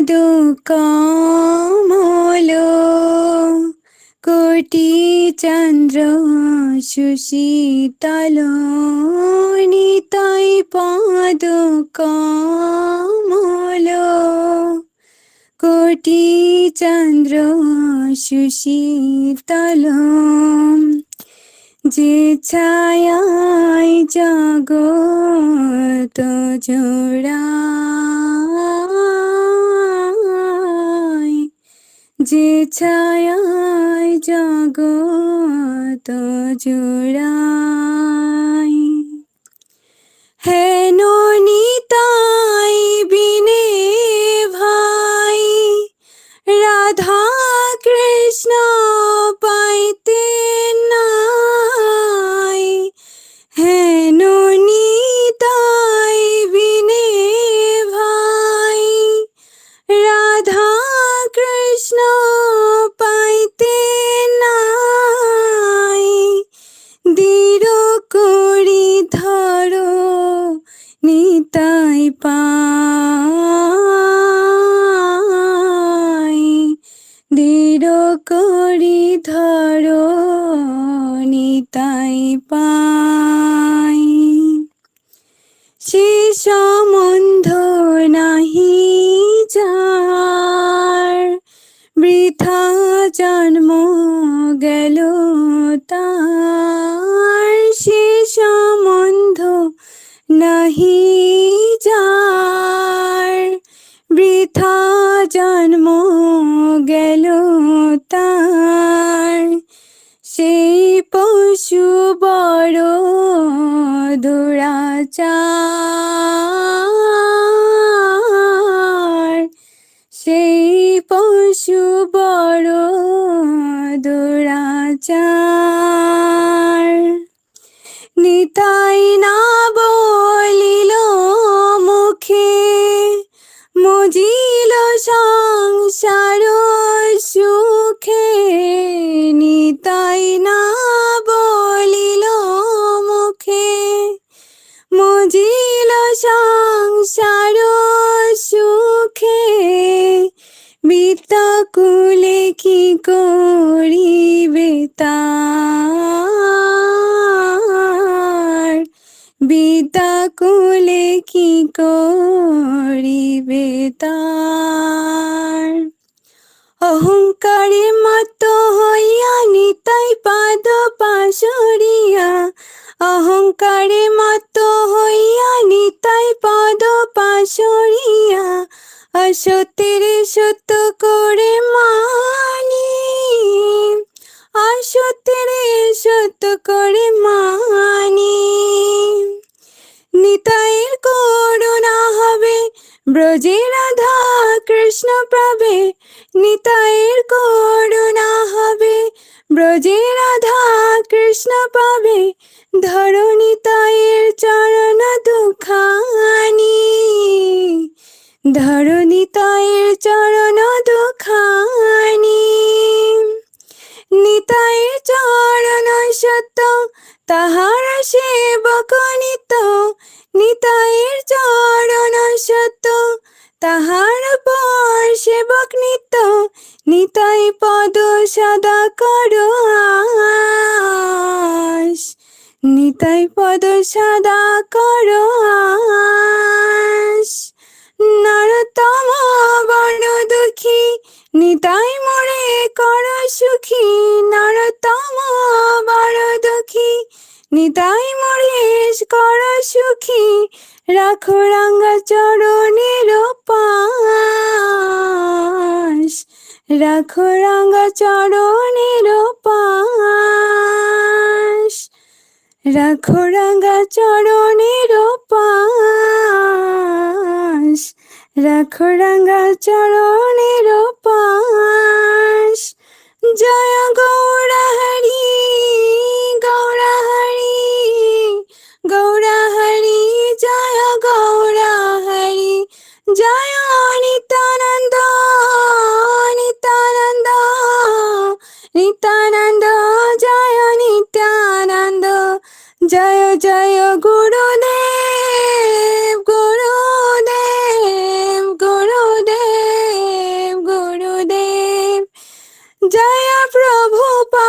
পাদ কমল কোটি চন্দ্র সুশীতল নিতাই পাদ কমল কোটি চন্দ্র সুশীতল যে ছায়ায় জগত জোড়ায় যে ছায়ায় জগত জোড়ায় হেন নিতাই বিনে ভাই, রাধা কৃষ্ণ পাইতে নাই। হেন নিতাই বিনে ভাই, রাধা কৃষ্ণ নিতাই পাই। দৃঢ় করি ধরো, নিতাই পাই। সে সম্বন্ধ নাহি যার, বৃথা জন্ম গেল তার। বৃথা জন্ম গেল তার। সেই পশু বড় দুরাচার। সেই পশু বড় দুরাচার। মজিল সংসার সুখে নিতাই না বলিল মুখে। মজিল সংসার সুখে বিতাকুলে কি করিবে তার বিতাকুলে কি করিবে তার? অহংকারে মত হইয়া নিতাই পাদ পাশরিয়া অহংকারে মত হইয়া নিতাই পদ পাশরিয়া অসতের সত্য করে মানি। অসতের সত্য করে ব্রজে রাধা কৃষ্ণ প্রভে নিতায়ের করুণা হবে। ব্রজে রাধা কৃষ্ণ পাবে ধরো নিতাইয়ের চরণ দুখানি। ধরো নিতাইয়ের চরণ দুখানি। নিতাইয়ের চরণ সত্য, তাহার সেবক নিত আস। নিতাই পদ সাদা করো আস। নরতম বড় দুঃখী, নিতাই মোরে কর সুখী। নরতম বড় দুঃখী, নিতাই মোরে কর সুখী। রাখো রাঙ্গা চরণের পাশ। রাখো রাঙ্গা চরণের পাশ। রাখো রাঙ্গা চরণের পাশ। রাখো রাঙ্গা চরণের পাশ। জয় জয় গুরুদেব গুরুদেব গুরুদেব গুরুদেব। জয় প্রভু পা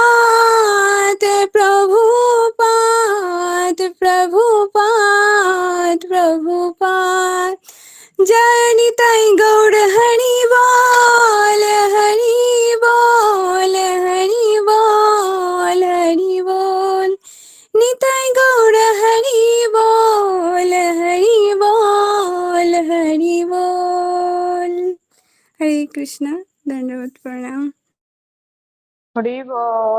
কৃষ্ণ ধন্যবাদ প্রণাম হরি